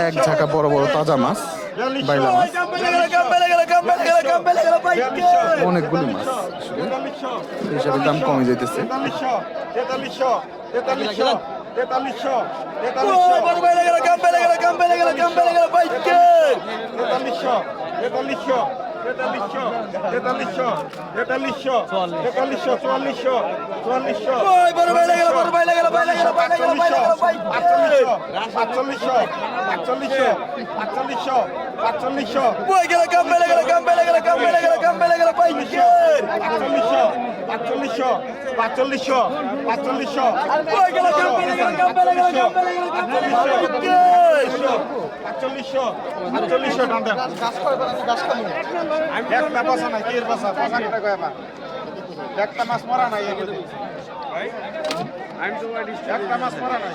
এক ঝাঁকা বড় বড় তাজা মাছ বাইলা মাছ অনেকগুলি মাছ সেই হিসাবে দাম কমে যেতেছে তেতাল্লিশশো তেতাল্লিশশো তেতাল্লিশশো তেতাল্লিশশো তেতাল্লিশশো তেতাল্লিশশো তেতাল্লিশশো চুয়াল্লিশশো চুয়াল্লিশশো। আটচল্লিশশো আটচল্লিশশো আটচল্লিশশো আটচল্লিশশো আটচল্লিশশো পাঁচচল্লিশশো পাঁচচল্লিশশো পাঁচচল্লিশশো পাঁচচল্লিশশো আটচল্লিশশো। আটচল্লিশশো। টান দেন। একটা বাসা নাই কে বাসা বাসা কেটে কয় বা একটা মাছ মরা নাই একটা মাছ মরা নাই।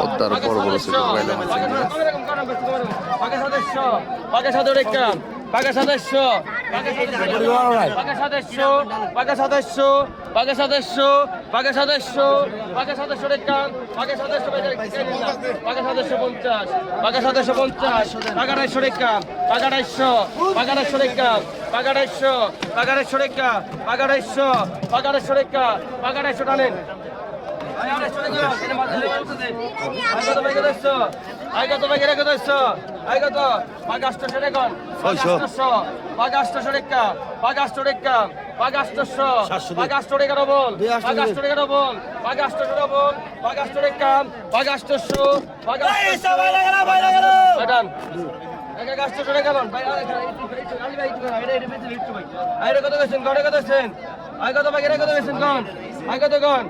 পদ্মার বড় বড় বাইলা বাঘা সদস্য বাঘা সদস্য বাঘা সদস্য বাঘা সদস্য বাঘা সদস্য রেখান বাঘা সদস্য বাঘা সদস্য পঞ্চাশ বাঘা সদস্য পঞ্চাশ বাঘা আড়াইশো রেখান বাঘা আড়াইশো বাঘা আড়াইশো রেখান বাঘা আড়াইশো বাঘা আড়াইশো রেখা বাঘা আড়াইশো বাঘা আড়াইশো রেখা বাঘা আড়াইশো টানেন বাঘা আড়াইশো রেখা আই কত ভাই রে কত হইছো আই কত পাগাষ্ট সরে গন পাগাষ্ট পাগাষ্ট সরেক্কা পাগাষ্ট রেক্কা পাগাষ্ট স পাগাষ্ট রেকা বল পাগাষ্ট রেকা বল পাগাষ্ট সরে বল পাগাষ্ট রেক্কা পাগাষ্ট স পাগাষ্ট এই গেছেন গড়ে ভাগে তো গণ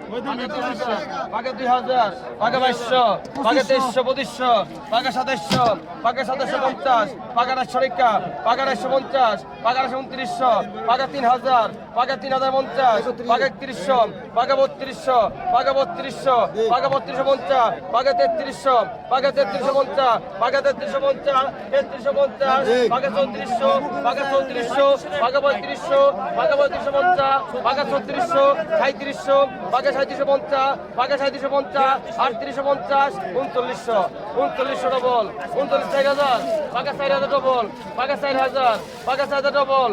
ভাগে দুই হাজার ভাগে বাইশশো ভাগে তেইশশো পঁচিশশো ভাগে সাতাইশশো ভাগে সাতাশশো পঞ্চাশ রেখা পাকে আড়াইশো পঞ্চাশ পাকে আড়াইশো উনত্রিশশো পাকে তিন হাজার পাকে তিন হাজার পঞ্চাশ পাকে একত্রিশশো পাকে বত্রিশশো পাকে বত্রিশশো পাকে বত্রিশশো পঞ্চাশ পাকে তেত্রিশশো পাকে তেত্রিশশো পঞ্চাশ পাকে তেত্রিশশো পঞ্চাশ তেত্রিশশো পঞ্চাশ পাকে চৌত্রিশশো পাকে চৌত্রিশশো পাকে পঁয়ত্রিশশো পাকে পঁয়ত্রিশশো পঞ্চাশ পাকে ছত্রিশশো সাঁত্রিশশো পাকে সাঁত্রিশশো পঞ্চাশ পাকে সাঁত্রিশশো পঞ্চাশ, আটত্রিশশো পঞ্চাশ, উনচল্লিশশো উনচল্লিশশো ডবল উনচল্লিশ চার হাজার পাকে চার হাজার ডবল পাকা চার হাজার পাকা চার হাজার ডবল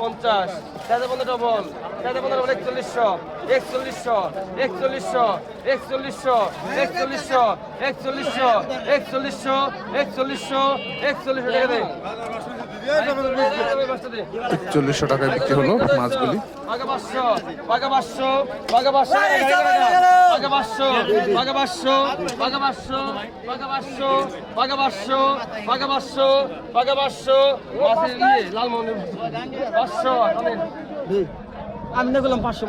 পঞ্চাশ চার হাজার পনেরো ডবল চার হাজার পনেরো একচল্লিশশো একচল্লিশশো একচল্লিশশো একচল্লিশশো একচল্লিশশো একচল্লিশশো একচল্লিশশো একচল্লিশশো একচল্লিশশো টাকা দেয় চল্লিশশো টাকায় বিক্রি হলো মাছগুলি। আমি দেখলাম পাঁচশো।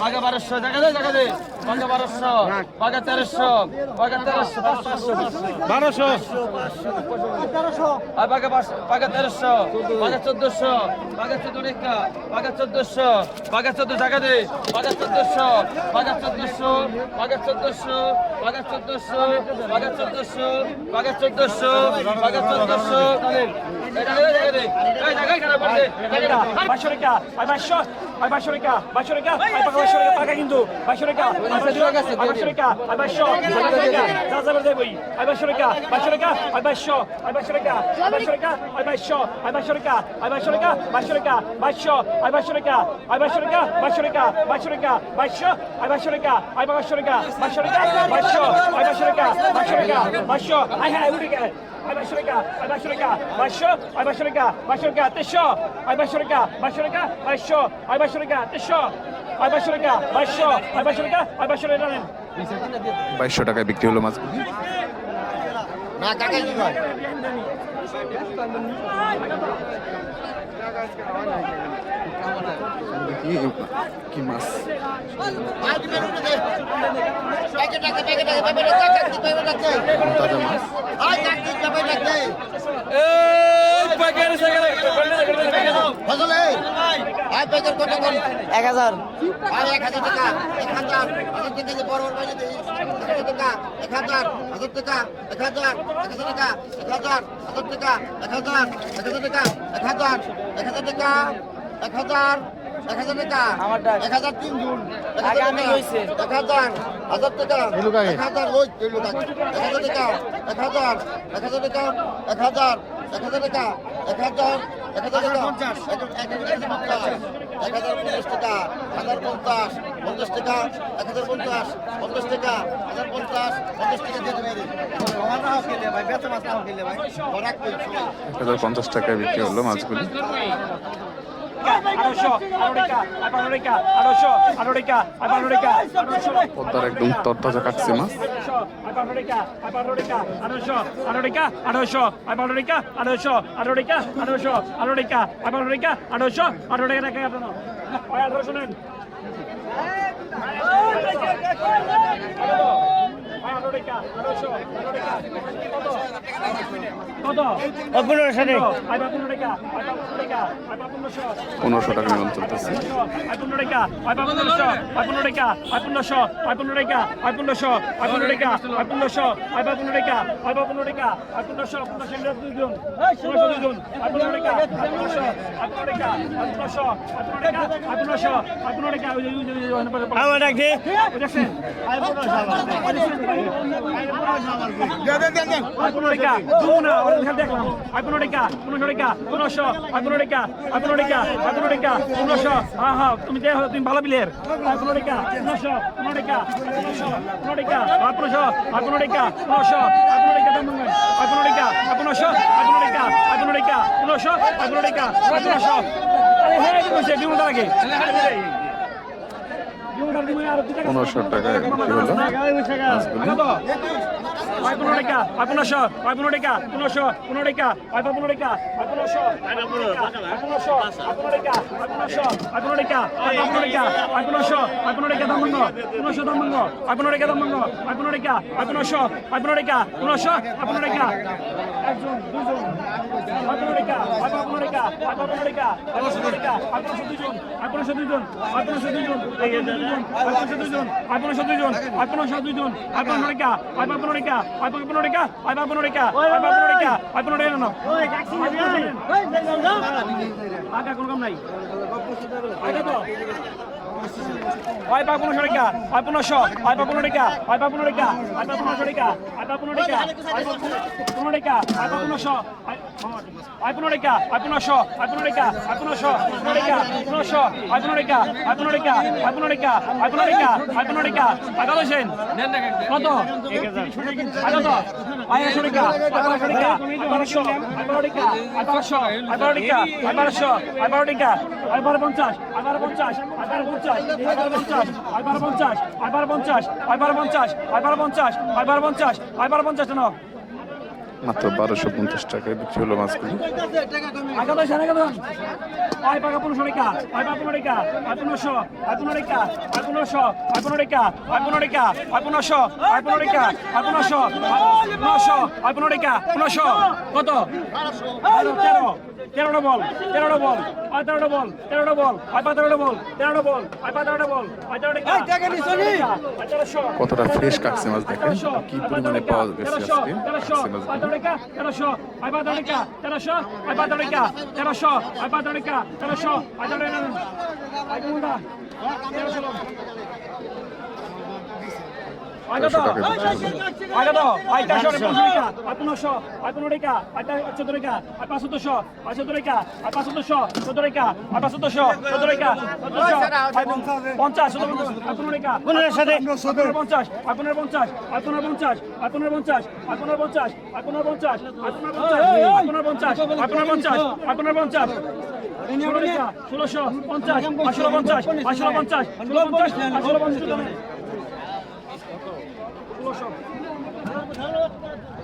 পাগা বারোশো দেখা যায় দেখা যায় পাগা বারোশো পাগা তেরোশো পাগা তেরোশো পাঁচশো বারোশো। আর পাগা পাগা তেরোশো পাগা চোদ্দশো পাগা চোদ্দ রেখা পাগা চোদ্দশো পাগা চোদ্দ দেখা যায় পাগা চোদ্দশো পাগা চোদ্দশো পাগা চোদ্দশো পাগা চোদ্দশো পাগা চোদ্দশো পাগা চোদ্দশো চোদ্দশো। I had, I would have got it. Başarıka, başarıka, başo, ay başarıka, başarıka, teşo, ay başarıka, başarıka, başo, ay başarıka, teşo, ay başarıka, başo, ay başarıka, ay başarıka. বাইশশো টাকায় বিক্রি হলো মাছ না কাকা কি কয় টাকা আজকে এক হাজার। এক হাজার টাকা এক হাজার। বড় বড় টাকা এক হাজার। টাকা এক হাজার। এক হাজার টাকা এক হাজার। টাকা এক হাজার। এক হাজার টাকা এক হাজার। এক হাজার টাকা। এক হাজার এক হাজার টাকা এক হাজার তিন গুণ এক হাজার হাজার হাজার টাকা এক হাজার ওই। এক হাজার টাকা এক হাজার এক হাজার টাকা এক হাজার এক হাজার টাকা এক হাজার এক হাজার টাকা পঞ্চাশ এক হাজার পঞ্চাশ টাকা হাজার পঞ্চাশ পঞ্চাশ টাকা এক হাজার পঞ্চাশ পঞ্চাশ টাকা হাজার পঞ্চাশ পঞ্চাশ টাকা দিয়ে দেবে পঞ্চাশ টাকায় বিক্রি হলো মাছগুলি পদ্মার একদম তরতাজা কাটছে মাছ শুনেন পনেরোশো টাকা নিলাম চলতেছে আমার ডাক দিয়ে তুমি দেখ তুমি ভালো বিলের পনেরো টাকা নশো পনেরো টাকা পনেরো টাকা পনেরোশো পনেরো টাকা নশো পনেরো টাকা পনেরো টাকা পনেরোশো পনেরো টাকা পনেরো টাকা পনেরোশো পনেরো টাকা পনেরোশো আরে হ্যাঁ কি করছে ডিউটা লাগে পনেরোশো টাকা বিক্রি হলো আয় পনেরো টাকা আয় পনেরোশো আয় পনেরো টাকা পনেরোশো পনেরো টাকা আয় পনেরো টাকা আয় পনেরোশো আয় পনেরোশো আয় পনেরো টাকা আয় পনেরোশো আয় পনেরো টাকা আয় পনেরো টাকা আয় পনেরোশো আয় পনেরো টাকা দাম মঙ্গ পনেরোশো দাম মঙ্গ আয় পনেরো টাকা দাম মঙ্গ আয় পনেরো টাকা আয় পনেরোশো আয় পনেরো টাকা পনেরোশো আয় পনেরো টাকা একজন দুজন আয় পনেরো টাকা আয় পনেরো টাকা আয় পনেরো টাকা আয় পনেরো টাকা আয় পনেরোশো দুজন আয় পনেরোশো দুজন আয় পনেরোশো দুজন আয় পনেরোশো দুজন আয় পনেরোশো দুজন আয় পনেরোশো দুজন আয় পনেরো টাকা আয় পনেরো টাকা Aivan kun oliko, aivan kun oliko, aivan kun oliko, aivan kun oliko. Oi, taxi ni bhai. Oi, bhai no. Aga kono kam nai. Aga to. আইবা পনেরোশো টাকা আই পনেরোশো আইবা পনেরো টাকা আইবা পনেরো টাকা আইবা পনেরোশো টাকা আইবা পনেরো টাকা পনেরো টাকা আইবা পনেরোশো আয় পনেরো টাকা আয় পনেরোশো আয় পনেরো টাকা আয় পনেরোশো পনেরো টাকা পনেরোশো আয় পনেরো টাকা আয় পনেরো টাকা আয় পনেরো টাকা আয় পনেরো টাকা আয় পনেরো টাকা আয় কত সেন কত আয় কত আয় একশো টাকা আয় বারোশো আয় বারো টাকা আয় বারোশো আয় বারো টাকা আয় বারো পঞ্চাশ আয় পঞ্চাশ পঞ্চাশ পঞ্চাশ পঞ্চাশ পঞ্চাশ পঞ্চাশ পঞ্চাশ মাত্র বারোশো পঞ্চাশ টাকায় বিক্রি হলো মাছগুলি কত তেরোটা বল তেরোটা বল আর তেরোটা বল তেরোটা বল আর তেরোটা বল তেরোটা বল আর তেরোটা বল আর তেরোটা কতটা ফ্রেশ কাটছে মাছ দেখেন কি পরিমাণে পাওয়া গেছে আজকে তেরোশো তেরোশো তেরোশো তেরোশো তেরোশো তেরোশো টাকা। ষোলোশো পঞ্চাশ পঞ্চাশ পঞ্চাশ পঞ্চাশ সব।